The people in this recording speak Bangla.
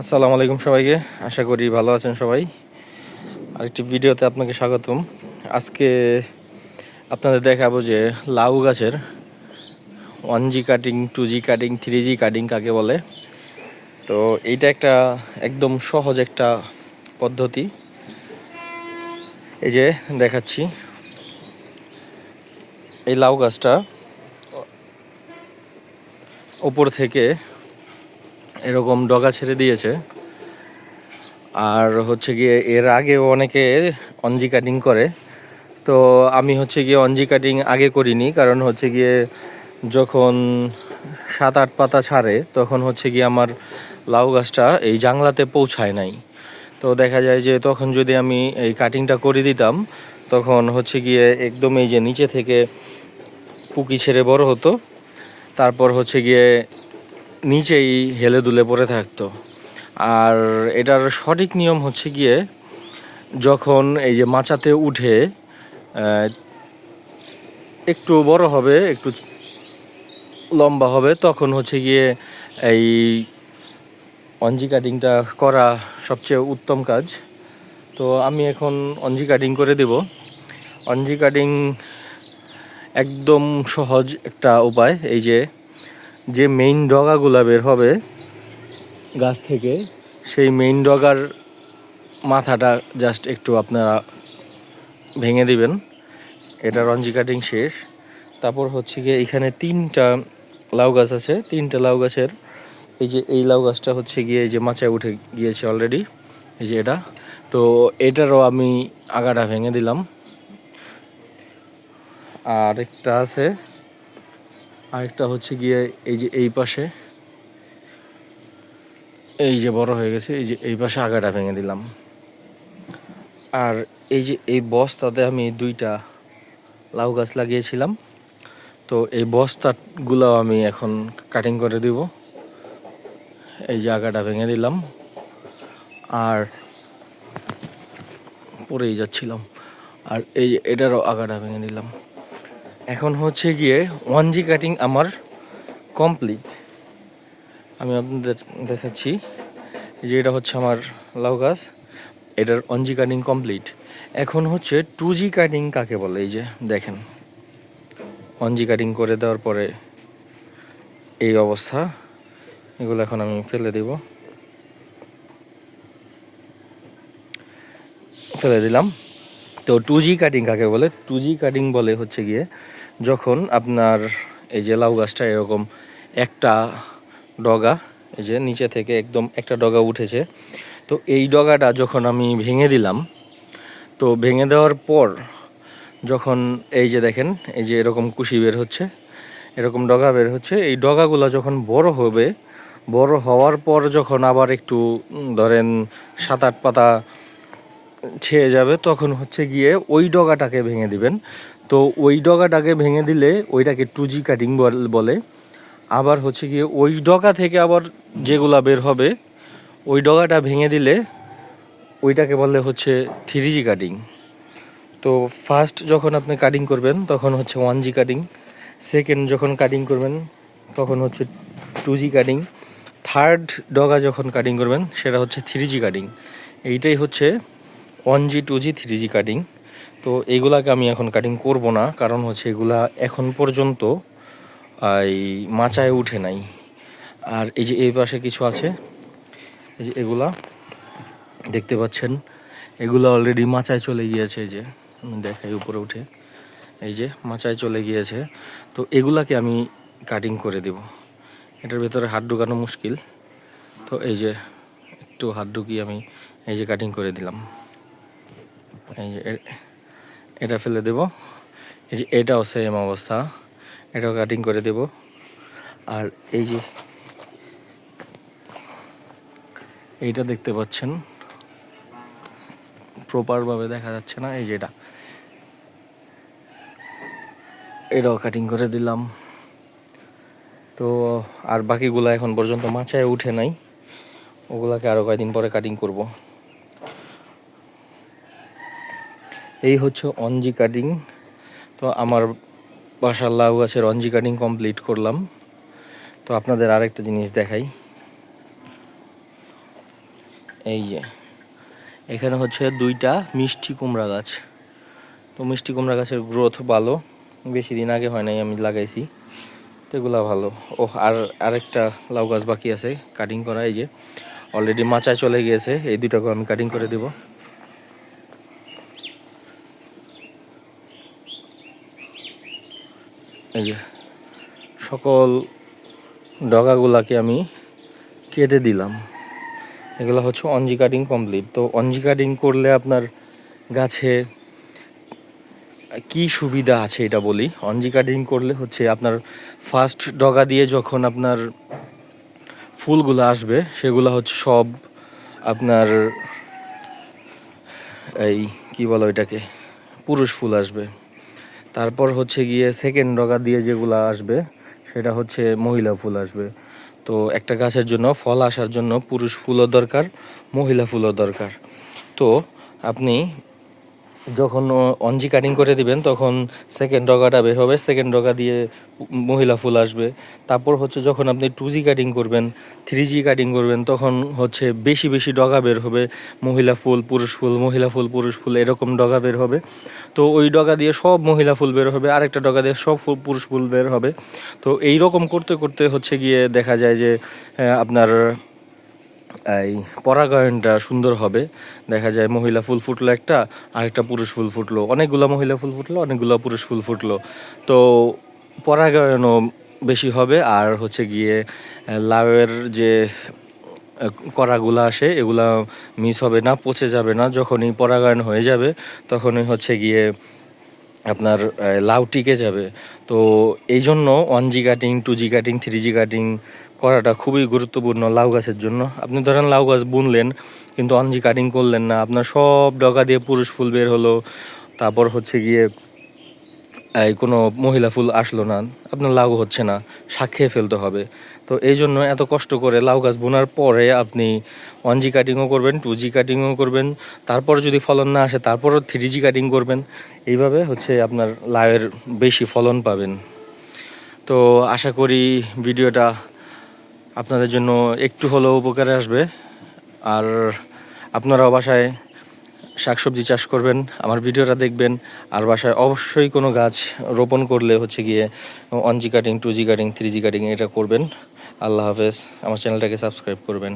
আসসালামু আলাইকুম সবাইকে। আশা করি ভালো আছেন সবাই। আরেকটি ভিডিওতে আপনাকে স্বাগতম। আজকে আপনাদের দেখাবো যে লাউ গাছের one G cutting two G cutting three G cutting কাকে বলে। তো এইটা একটা একদম সহজ একটা পদ্ধতি। এই যে দেখাচ্ছি। এই লাউ গাছটা ওপর থেকে এরকম ডগা ছেড়ে দিয়েছে। আর হচ্ছে গিয়ে এর আগেও অনেকে অনজি কাটিং করে। তো আমি হচ্ছে গিয়ে অনজি কাটিং আগে করিনি, কারণ হচ্ছে গিয়ে যখন সাত, আট পাতা ছাড়ে, তখন হচ্ছে গিয়ে আমার লাউ গাছটা এই জাংলাতে পৌঁছায় নাই। তো দেখা যায় যে তখন যদি আমি এই কাটিংটা করে দিতাম, তখন হচ্ছে গিয়ে একদম এই যে নিচে থেকে পুকি ছেড়ে বড় হতো। তারপর হচ্ছে গিয়ে নিচেই হেলে দুলে পড়ে থাকতো। আর এটার সঠিক নিয়ম হচ্ছে গিয়ে যখন এই যে মাচাতে উঠে একটু বড় হবে, একটু লম্বা হবে, তখন হচ্ছে গিয়ে এই অঞ্জি কাটিংটা করা সবচেয়ে উত্তম কাজ। তো আমি এখন অঞ্জি কাটিং করে দেব। অঞ্জি কাটিং একদম সহজ একটা উপায়, এই যে যে মেইন ডগাগুলা বের হবে গাছ থেকে, সেই মেইন ডগার মাথাটা জাস্ট একটু আপনারা ভেঙে দিবেন। এটা রঞ্জি কাটিং শেষ। তারপর হচ্ছে গিয়ে এখানে তিনটা লাউ গাছ আছে। তিনটা লাউ গাছের এই যে, এই লাউ গাছটা হচ্ছে গিয়ে এই যে মাচায় উঠে গিয়েছে অলরেডি এই যে এটা। তো এটারও আমি আগাটা ভেঙে দিলাম। আর একটা আছে আরেকটা হচ্ছে গিয়ে এই যে এই পাশে। এই যে বড় হয়ে গেছে, এই যে এই পাশে আগাটা ভেঙে দিলাম। আর এই যে এই বস্তাতে আমি দুইটা লাউ গাছ লাগিয়েছিলাম। তো এই বস্তাগুলো আমি এখন কাটিং করে দিব। এই যে আগাটা ভেঙে দিলাম। আর পরেই যাচ্ছিলাম। আর এই এটারও আগাটা ভেঙে দিলাম। এখন হচ্ছে গিয়ে ওয়ান জি কাটিং আমার কমপ্লিট আমি আপনাদের দেখাচ্ছি যে এটা হচ্ছে আমার লাউ গাছ, এটার ওয়ান জি কাটিং কমপ্লিট এখন হচ্ছে টু জি কাটিং কাকে বলে? এই যে দেখেন ওয়ান জি কাটিং করে দেওয়ার পরে এই অবস্থা, এগুলো এখন আমি ফেলে দেব। ফেলে দিলাম। তো টু জি কাটিং কাকে বলে? টু জি কাটিং বলে হচ্ছে গিয়ে যখন আপনার এই যে লাউ গাছটা এরকম একটা ডগা, এই যে নিচে থেকে একদম একটা ডগা উঠেছে, তো এই ডগাটা যখন আমি ভেঙে দিলাম, তো ভেঙে দেওয়ার পর যখন এই যে দেখেন, এই যে এরকম কুশি বের হচ্ছে, এরকম ডগা বের হচ্ছে, এই ডগাগুলো যখন বড় হবে, বড় হওয়ার পর যখন আবার একটু ধরেন সাত আট পাতা ছেয়ে যাবে, তখন হচ্ছে গিয়ে ওই ডগাটাকে ভেঙে দিবেন। তো ওই ডগাটাকে ভেঙে দিলে ওইটাকে টু জি কাটিং বলে আবার হচ্ছে গিয়ে ওই ডগা থেকে আবার যেগুলা বের হবে, ওই ডগাটা ভেঙে দিলে ওইটাকে বলে হচ্ছে থ্রি জি কাটিং তো ফার্স্ট যখন আপনি কাটিং করবেন, তখন হচ্ছে ওয়ান জি কাটিং সেকেন্ড যখন কাটিং করবেন, তখন হচ্ছে টু জি কাটিং থার্ড ডগা যখন কাটিং করবেন, সেটা হচ্ছে থ্রি জি কাটিং এইটাই হচ্ছে one G two G three G cutting তো এইগুলাকে আমি এখন কাটিং করব না, কারণ হচ্ছে এগুলা এখন পর্যন্ত এই মাচায় উঠে নাই। আর এই যে এই পাশে কিছু আছে, এই যে এগুলা, দেখতে পাচ্ছেন, এগুলো অলরেডি মাচায় চলে গিয়েছে এই যে, আমি দেখাই উপরে উঠে, এই যে মাচায় চলে গিয়েছে। তো এগুলাকে আমি কাটিং করে দেব। এটার ভেতরে হাত ঢুকানো মুশকিল। তো এই যে একটু হাত ঢুকিয়ে আমি এই যে কাটিং করে দিলাম। এই যে এটা ফেলে দেব। এই যে এটাও সেম অবস্থা। এটাও কাটিং করে দেব। আর এই যে এইটা দেখতে পাচ্ছেন। প্রপারভাবে দেখা যাচ্ছে না। এই যে এটা। এটাও কাটিং করে দিলাম। তো আর বাকিগুলো এখন পর্যন্ত মাচায় উঠে নাই। ওগুলাকে আরও কয়েকদিন পরে কাটিং করব। এই হচ্ছে অঞ্জি কাটিং। তো আমার বাসার লাউ গাছের অঞ্জি কাটিং কমপ্লিট করলাম। তো আপনাদের আরেকটা জিনিস দেখাই। এই যে, এখানে হচ্ছে দুইটা মিষ্টি কুমড়া গাছ। তো মিষ্টি কুমড়া গাছের গ্রোথ ভালো, বেশি দিন আগে হয় নাই, আমি লাগাইছি। তো এগুলা ভালো। ও আর আরেকটা লাউ গাছ বাকি আছে কাটিং করা, এই যে। অলরেডি মাচায় চলে গিয়েছে, এই দুটাকে আমি কাটিং করে দিব। এই যে সকল ডগাগুলাকে আমি কেটে দিলাম। এগুলো হচ্ছে অঞ্জি কাটিং কমপ্লিট। তো অঞ্জি কাটিং করলে আপনার গাছে কি সুবিধা আছে এটা বলি? অঞ্জি কাটিং করলে হচ্ছে আপনার ফার্স্ট ডগা দিয়ে যখন আপনার ফুলগুলো আসবে, সেগুলো হচ্ছে সব আপনার এই কি বলো এটাকে পুরুষ ফুল আসবে। তারপর হচ্ছে গিয়ে সেকেন্ড ডগা দিয়ে যেগুলো আসবে, সেটা হচ্ছে মহিলা ফুল আসবে। তো একটা গাছের জন্য ফল আসার জন্য পুরুষ ফুলও দরকার, মহিলা ফুলও দরকার। তো আপনি যখন অঞ্জি কাটিং করে দিবেন, তখন সেকেন্ড ডগাটা বের হবে সেকেন্ড ডগা দিয়ে মহিলা ফুল আসবে। তারপর হচ্ছে যখন আপনি টু জি কাটিং করবেন থ্রি জি কাটিং করবেন, তখন হচ্ছে বেশি বেশি ডগা বের হবে। মহিলা ফুল, পুরুষ ফুল, মহিলা ফুল, পুরুষ ফুল, এরকম ডগা বের হবে। তো ওই ডগা দিয়ে সব মহিলা ফুল বের হবে, আরেকটা ডগা দিয়ে সব ফুল, পুরুষ ফুল বের হবে। তো এই রকম করতে করতে হচ্ছে গিয়ে দেখা যায় যে আপনার এই পরাগায়নটা সুন্দর হবে। দেখা যায় মহিলা ফুল ফুটলো একটা, আরেকটা পুরুষ ফুল ফুটলো। অনেকগুলো মহিলা ফুল ফুটলো, অনেকগুলো পুরুষ ফুল ফুটলো। তো পরাগায়নও বেশি হবে, আর হচ্ছে গিয়ে লাউয়ের যে করাগুলো আসে, এগুলা মিস হবে না, পচে যাবে না। যখনই পরাগায়ন হয়ে যাবে, তখনই হচ্ছে গিয়ে আপনার লাউ টিকে যাবে। তো এই জন্য one G cutting two G cutting three G cutting করাটা খুবই গুরুত্বপূর্ণ লাউ গাছের জন্য। আপনি ধরেন লাউ গাছ বুনলেন, কিন্তু ওয়ান জি কাটিং করলেন না, আপনার সব ডগা দিয়ে পুরুষ ফুল বের হলো, তারপর হচ্ছে গিয়ে, এই কোনো মহিলা ফুল আসলো না, আপনার লাউ হচ্ছে না, শাক খেয়ে ফেলতে হবে। তো এই জন্য এত কষ্ট করে লাউ গাছ বোনার পরে আপনি ওয়ান জি কাটিংও করবেন টু জি কাটিংও করবেন, তারপর যদি ফলন না আসে, তারপরও থ্রি জি কাটিং করবেন। এইভাবে হচ্ছে আপনার লাউয়ের বেশি ফলন পাবেন। তো আশা করি ভিডিওটা আপনাদের জন্য একটু হলেও উপকারে আসবে। আর আপনারাও বাসায় শাকসবজি চাষ করবেন, আমার ভিডিওটা দেখবেন, আর বাসায় অবশ্যই কোনো গাছ রোপণ করলে হচ্ছে গিয়ে one G cutting two G cutting three G cutting এটা করবেন। আল্লাহ হাফেজ, আমার চ্যানেলটাকে সাবস্ক্রাইব করবেন।